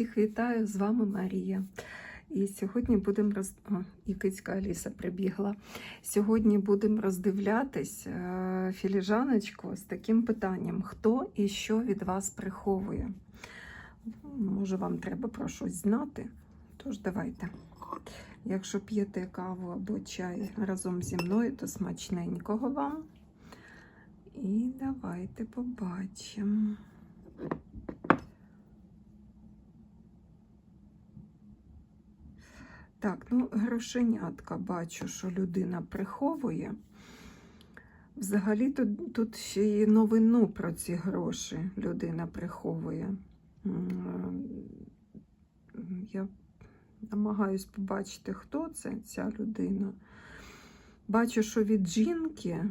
Всіх вітаю, з вами Марія. І сьогодні будемо роз... О, і кицька Аліса прибігла. Сьогодні будемо роздивлятись е, філіжаночку з таким питанням: хто і що від вас приховує? Може, вам треба про щось знати? Тож давайте. Якщо п'єте каву або чай разом зі мною, то смачненького вам. І давайте побачимо. Так, ну, грошенятка бачу, що людина приховує. Взагалі тут, тут ще й новину про ці гроші людина приховує. Я намагаюсь побачити, хто це, ця людина. Бачу, що від жінки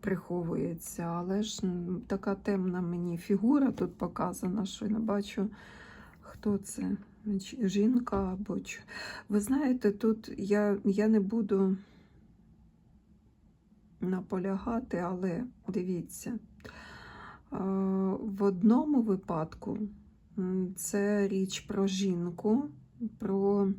приховується, але ж така темна мені фігура тут показана, що я не бачу, хто це. Жінка або ви знаєте, тут я, я не буду наполягати, але дивіться, в одному випадку це річ про жінку, про.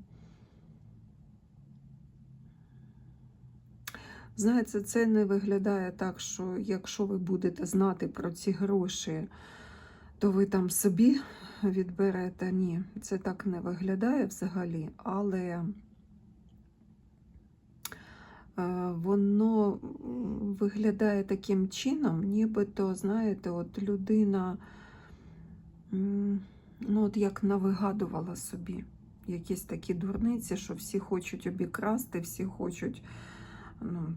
Знаєте, це не виглядає так, що якщо ви будете знати про ці гроші, то ви там собі відберете. Ні, це так не виглядає взагалі, але е, воно виглядає таким чином, нібито, знаєте, от людина, ну от як навигадувала собі якісь такі дурниці, що всі хочуть обікрасти, всі хочуть ну,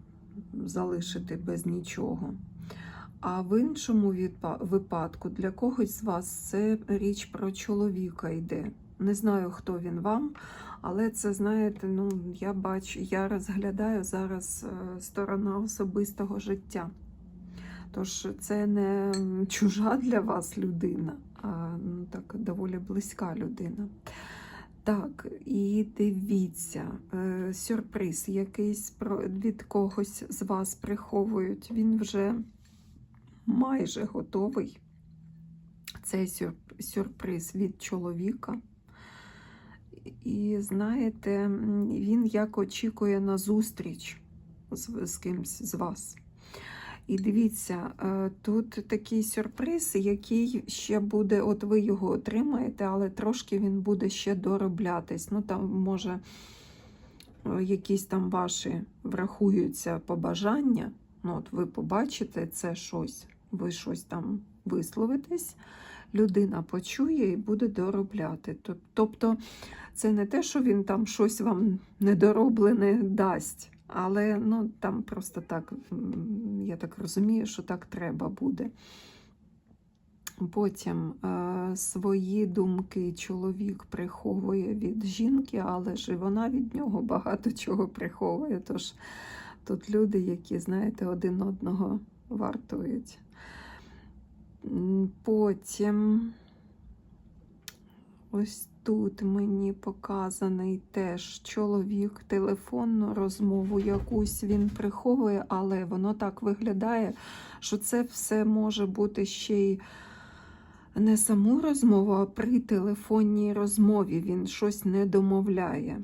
залишити без нічого. А в іншому випадку для когось з вас це річ про чоловіка йде. Не знаю, хто він вам, але це, знаєте, ну, я бачу, я розглядаю зараз е, сторона особистого життя. Тож це не чужа для вас людина, а ну, так, доволі близька людина. Так, і дивіться, е, сюрприз якийсь від когось з вас приховують. Він вже майже готовий. Цей сюрприз від чоловіка. І знаєте, він як очікує на зустріч з, з кимсь з вас. І дивіться, е, тут такий сюрприз, який ще буде, от ви його отримаєте, але трошки він буде ще дороблятись. Ну, там, може, е, якісь там ваші врахуються побажання. Ну, от ви побачите це щось, ви щось там висловитесь, людина почує і буде доробляти. Тобто, це не те, що він там щось вам недороблене дасть. Але ну, там просто так, я так розумію, що так треба буде. Потім е, свої думки чоловік приховує від жінки, але ж і вона від нього багато чого приховує. Тож тут люди, які, знаєте, один одного вартують. Потім ось тут мені показаний теж чоловік, телефонну розмову якусь він приховує, але воно так виглядає, що це все може бути ще й не саму розмову, а при телефонній розмові він щось не домовляє.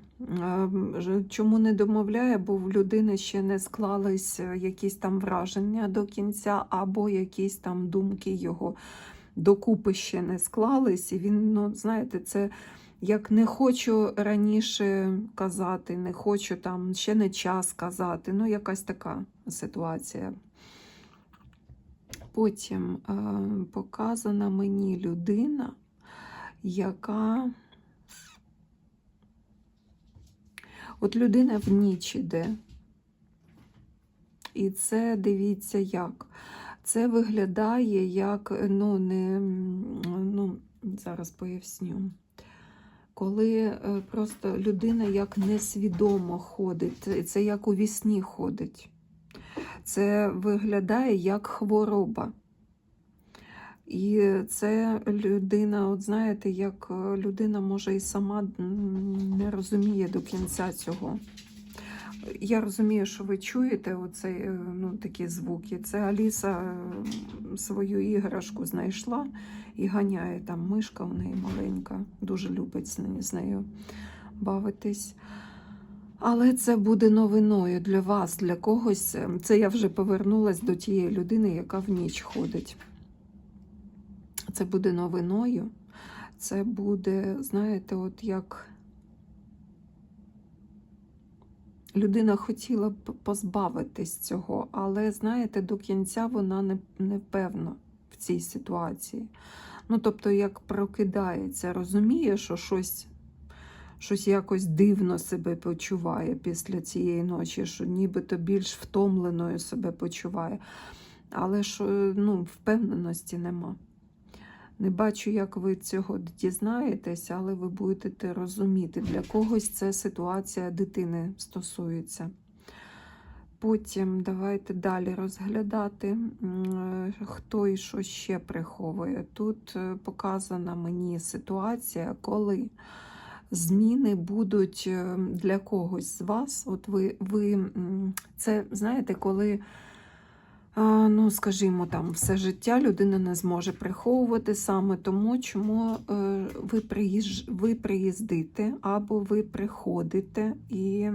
Чому не домовляє? Бо в людини ще не склались е, якісь там враження до кінця, або якісь там думки його докупи ще не склались. І він, ну, знаєте, це як не хочу раніше казати, не хочу там ще не час казати. Ну, якась така ситуація. Потім е, показана мені людина, яка. От людина в ніч іде. І це дивіться як. Це виглядає як, ну, не, ну, зараз поясню. Коли е, просто людина як несвідомо ходить, це як у вісні ходить. Це виглядає як хвороба. І це людина, от знаєте, як е, людина може і сама не розуміє до кінця цього. Я розумію, що ви чуєте оцей, е, ну, такі звуки. Це Аліса е, свою іграшку знайшла і ганяє там мишка у неї маленька, дуже любить з нею бавитись. Але це буде новиною для вас, для когось. Це я вже повернулась до тієї людини, яка в ніч ходить. Це буде новиною. Це буде, знаєте, от як людина хотіла б позбавитись цього, але, знаєте, до кінця вона не, не певна в цій ситуації. Ну, тобто, як прокидається, розуміє, що щось, щось якось дивно себе почуває після цієї ночі, що нібито більш втомленою себе почуває. Але що ну, впевненості нема. Не бачу, як ви цього дізнаєтесь, але ви будете розуміти, для когось це ситуація дитини стосується. Потім давайте далі розглядати, хто і що ще приховує. Тут е, показана мені ситуація, коли зміни будуть е, для когось з вас. От ви, ви це знаєте, коли. Ну, скажімо, там все життя людина не зможе приховувати саме тому, чому е, ви, приїж... ви приїздите або ви приходите і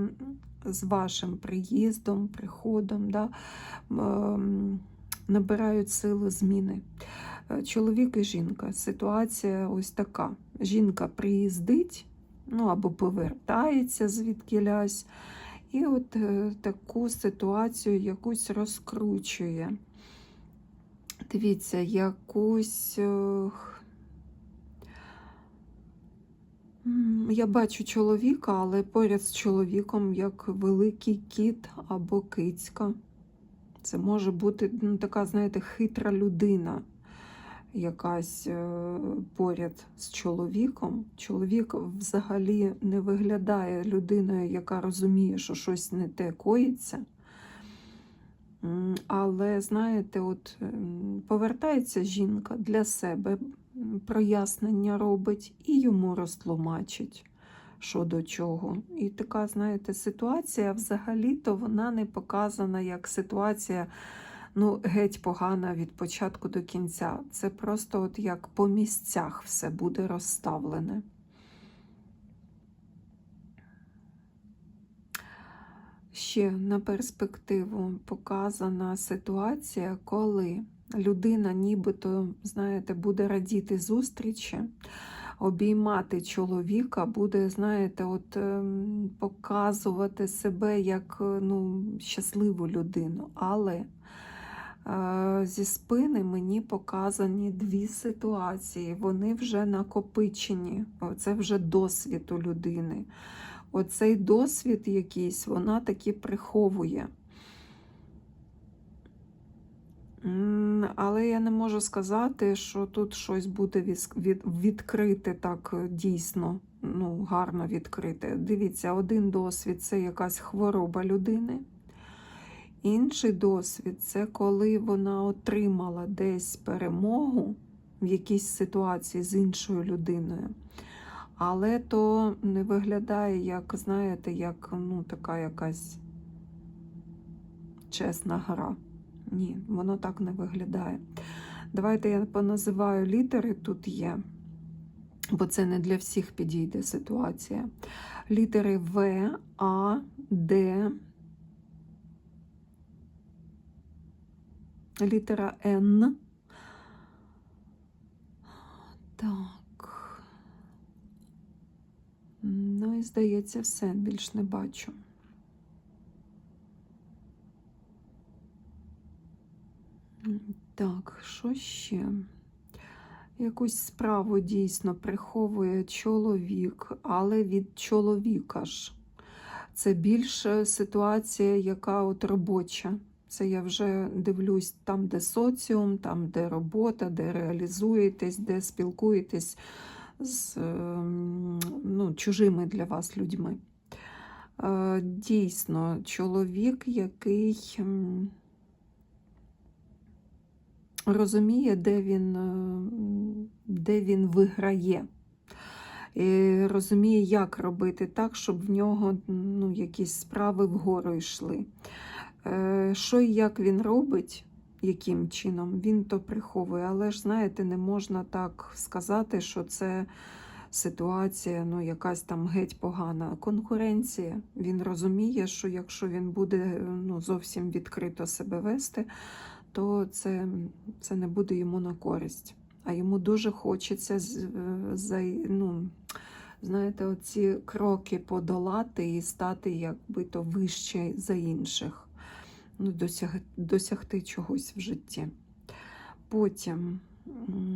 з вашим приїздом, приходом да, набирають силу зміни. Е, Чоловік і жінка. Ситуація ось така. Жінка приїздить, ну або повертається звідкілясь. І от е, таку ситуацію якусь розкручує. Дивіться, якусь. е, Я бачу чоловіка, але поряд з чоловіком як великий кіт або кицька. Це може бути ну, така, знаєте, хитра людина якась е, поряд з чоловіком. Чоловік взагалі не виглядає людиною, яка розуміє, що щось не те коїться. Але, знаєте, от повертається жінка для себе, прояснення робить і йому розтлумачить, що до чого. І така, знаєте, ситуація взагалі-то вона не показана як ситуація ну, геть погана від початку до кінця. Це просто от як по місцях все буде розставлене. Ще на перспективу показана ситуація, коли людина нібито, знаєте, буде радіти зустрічі, обіймати чоловіка, буде, знаєте, от ем, показувати себе як ну, щасливу людину. Але Зі спини мені показані дві ситуації. Вони вже накопичені. Це вже досвід у людини. Оцей досвід якийсь вона таки приховує. Але я не можу сказати, що тут щось буде відкрите так е, дійсно, ну, гарно відкрите. Дивіться, один досвід це якась хвороба людини. Інший досвід це коли вона отримала десь перемогу в якійсь ситуації з іншою людиною. Але то не виглядає, як, знаєте, як ну, така якась чесна гра. Ні, воно так не виглядає. Давайте я поназиваю літери, тут є, бо це не для всіх підійде ситуація. Літери В, А, Д. Літера Н. Так. Ну і здається, все, більш не бачу. Так, що ще? Якусь справу дійсно приховує чоловік, але від чоловіка ж. Це більше ситуація, яка от робоча. Це я вже дивлюсь там, де соціум, там, де робота, де реалізуєтесь, де спілкуєтесь з ем, ну, чужими для вас людьми. Е, Дійсно, чоловік, який розуміє, де він, е, де він виграє. і розуміє, як робити так, щоб в нього ну, якісь справи вгору йшли. Е, Що і як він робить, яким чином, він то приховує. Але ж, знаєте, не можна так сказати, що це ситуація, ну, якась там геть погана. Конкуренція. Він розуміє, що якщо він буде ну, зовсім відкрито себе вести, то це, це не буде йому на користь. А йому дуже хочеться е, ну, знаєте, оці кроки подолати і стати якби то вище за інших, досяг, досягти чогось в житті. Потім,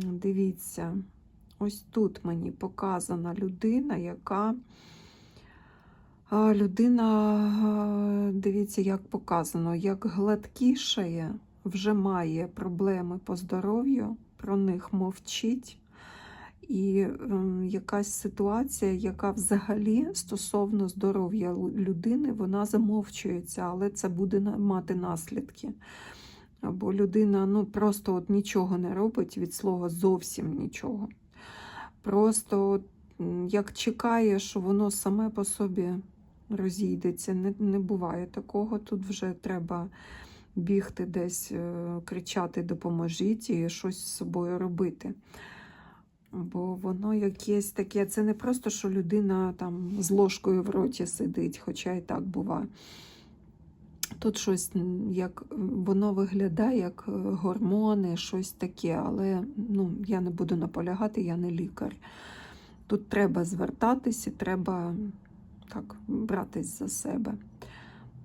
дивіться, ось тут мені показана людина, яка людина, дивіться, як показано, як гладкішає, вже має проблеми по здоров'ю, про них мовчить. І ем, якась ситуація, яка взагалі стосовно здоров'я людини, вона замовчується, але це буде мати наслідки. Бо людина ну, просто от нічого не робить від слова зовсім нічого. Просто як чекає, що воно саме по собі розійдеться. Не, не буває такого. Тут вже треба бігти десь, е, кричати Допоможіть і щось з собою робити. Бо воно якесь таке, це не просто, що людина там з ложкою в роті сидить, хоча і так буває. Тут щось як воно виглядає як е, гормони, щось таке, але ну, я не буду наполягати, я не лікар. Тут треба звертатись і треба так, братись за себе.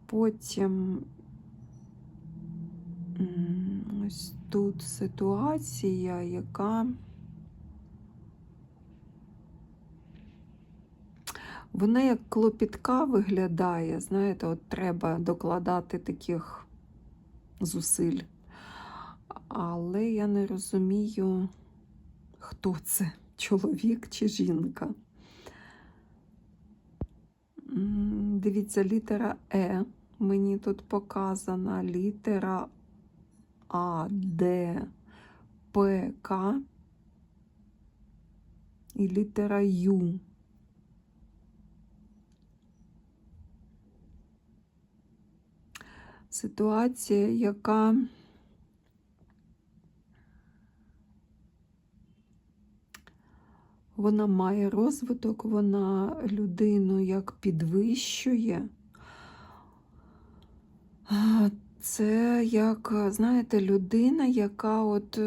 Потім ось тут ситуація, яка. Вона як клопітка виглядає, знаєте, от треба докладати таких зусиль. Але я не розумію, хто це, чоловік чи жінка. Дивіться, літера Е мені тут показана, літера А, Д, П, К і літера Ю. Ситуація, яка вона має розвиток, вона людину як підвищує. Це як, знаєте, людина, яка от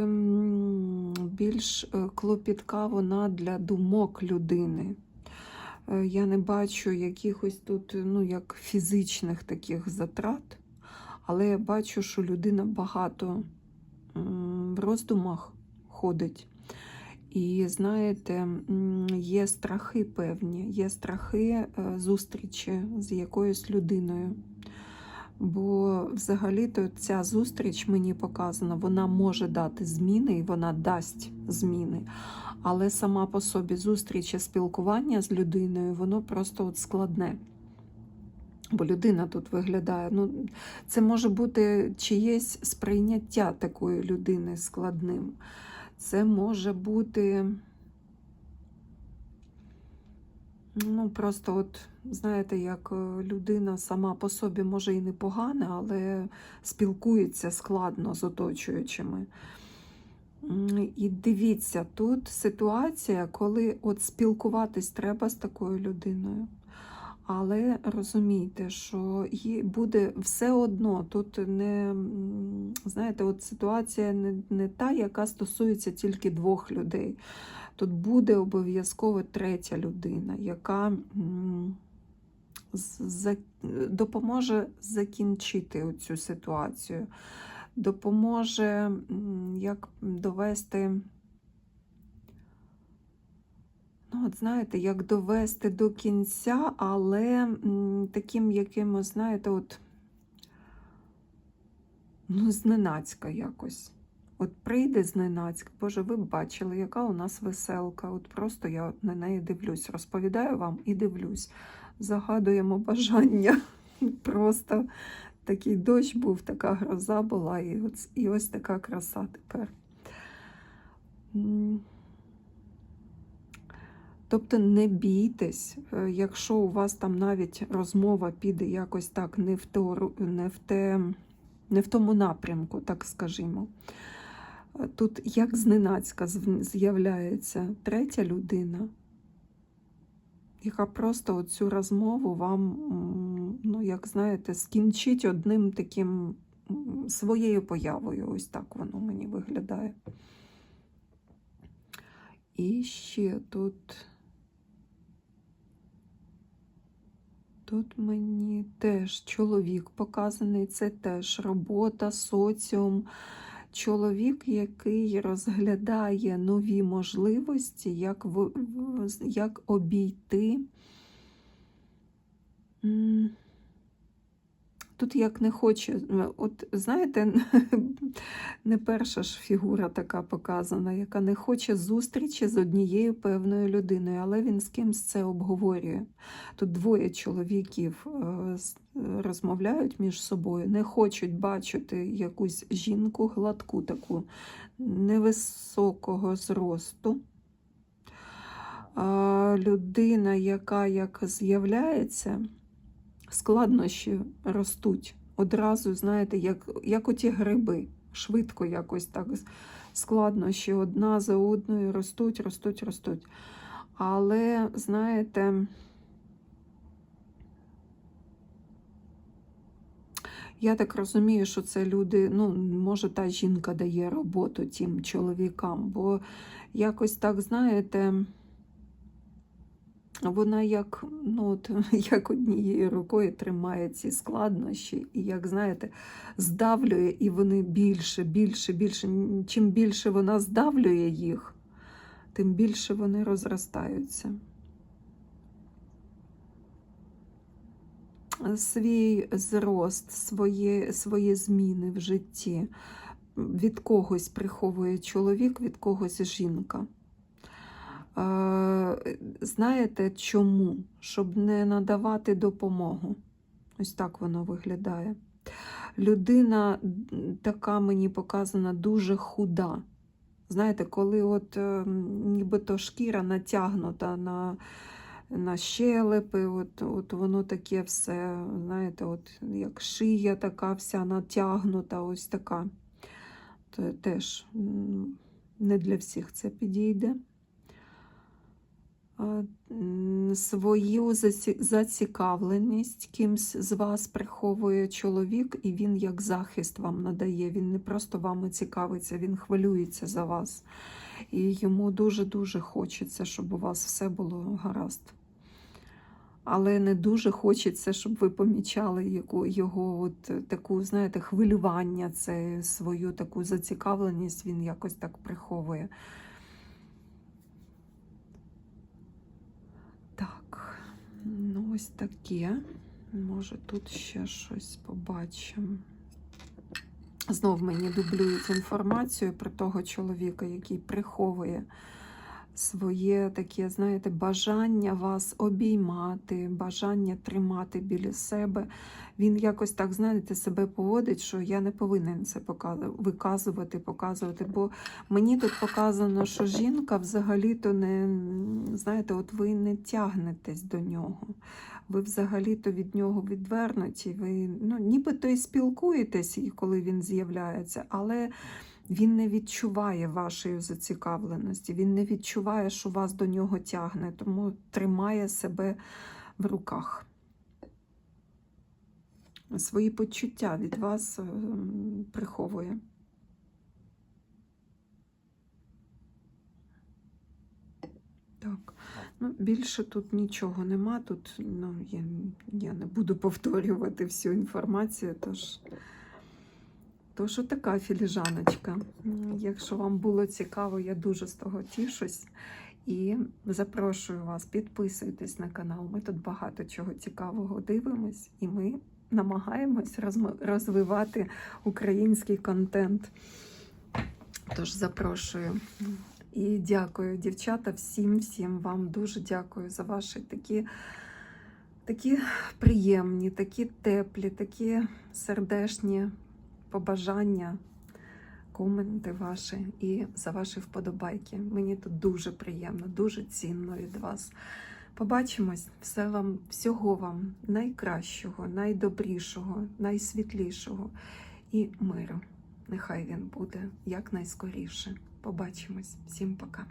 більш е, клопітка вона для думок людини. Е, Я не бачу якихось тут ну, як фізичних таких затрат, але я бачу, що людина багато в роздумах ходить. І знаєте, є страхи певні, є страхи е, зустрічі з якоюсь людиною. Бо взагалі-то ця зустріч мені показана, вона може дати зміни і вона дасть зміни. Але сама по собі зустріч і спілкування з людиною, воно просто от складне. Бо людина тут виглядає. Ну, це може бути чиєсь сприйняття такої людини складним. Це може бути. Ну, просто, от, знаєте, як е, людина сама по собі може і непогана, але спілкується складно з оточуючими. І дивіться, тут ситуація, коли от спілкуватись треба з такою людиною. Але розумійте, що буде все одно. Тут не знаєте, от ситуація не, не та, яка стосується тільки двох людей. Тут буде обов'язково третя людина, яка допоможе закінчити цю ситуацію, допоможе як довести. Ну, от знаєте, як довести до кінця, але таким якимось, знаєте, от, ну, зненацька якось. От прийде зненацька, Боже, ви б бачили, яка у нас веселка. От просто я на неї дивлюсь, розповідаю вам і дивлюсь. Загадуємо бажання. Просто такий дощ був, така гроза була, і ось, і ось така краса тепер. Тобто не бійтесь, е, якщо у вас там навіть розмова піде якось так не в, ту не в, те, не в тому напрямку, так скажімо. Е, Тут як зненацька з'являється третя людина, яка просто цю розмову вам, ну, як знаєте, скінчить одним таким своєю появою. Ось так воно мені виглядає. І ще тут. Тут мені теж чоловік показаний, це теж робота, соціум. Чоловік, який розглядає нові можливості, як, як обійти. Тут як не хоче, е, от знаєте, не перша ж фігура така показана, яка не хоче зустрічі з однією певною людиною, але він з кимсь це обговорює. Тут двоє чоловіків е, розмовляють між собою, не хочуть бачити якусь жінку гладку, таку невисокого зросту. Людина, яка як з'являється, складнощі ростуть одразу, знаєте, як, як оті гриби, швидко якось так складнощі одна за одною ростуть, ростуть, ростуть. Але, знаєте, я так розумію, що це люди, ну, може, та жінка дає роботу тим чоловікам, бо якось так, знаєте, вона як, ну, от, як однією рукою тримає ці складнощі, і, як знаєте, здавлює, і вони більше, більше, більше. Чим більше вона здавлює їх, тим більше вони розростаються. Свій зрост, свої, свої зміни в житті від когось приховує чоловік, від когось жінка. Знаєте чому? Щоб не надавати допомогу. Ось так воно виглядає. Людина така мені показана дуже худа. Знаєте, коли от е, нібито шкіра натягнута на, на щелепи, от, от воно таке все, знаєте, от як шия така вся натягнута, ось така. То теж не для всіх це підійде. Свою зацікавленість кимсь з вас приховує чоловік, і він як захист вам надає. Він не просто вами цікавиться, він хвилюється за вас. І йому дуже-дуже хочеться, щоб у вас все було гаразд. Але не дуже хочеться, щоб ви помічали його от таку, знаєте, хвилювання, це свою таку зацікавленість він якось так приховує. Так, ну ось таке. Може, тут ще щось побачимо. Знов мені дублюють інформацію про того чоловіка, який приховує своє таке, знаєте, бажання вас обіймати, бажання тримати біля себе. Він якось так, знаєте, себе поводить, що я не повинен це виказувати, показувати. Бо мені тут показано, що жінка взагалі-то не, знаєте, от ви не тягнетесь до нього. Ви взагалі-то від нього відвернуті. Ви ну, нібито і спілкуєтесь, коли він з'являється, але він не відчуває вашої зацікавленості, він не відчуває, що вас до нього тягне, тому тримає себе в руках. Свої почуття від вас ем, приховує. Так, ну більше тут нічого нема. Тут ну, я, я не буду повторювати всю інформацію, тож. Тож така філіжаночка. Якщо вам було цікаво, я дуже з того тішусь. І запрошую вас, підписуйтесь на канал. Ми тут багато чого цікавого дивимось, і ми намагаємось розвивати український контент. Тож запрошую. І дякую, дівчата, всім, всім вам дуже дякую за ваші такі, такі приємні, такі теплі, такі сердешні побажання, коменти ваші і за ваші вподобайки. Мені тут дуже приємно, дуже цінно від вас. Побачимось, все вам, всього вам найкращого, найдобрішого, найсвітлішого і миру. Нехай він буде якнайскоріше. Побачимось. Всім пока.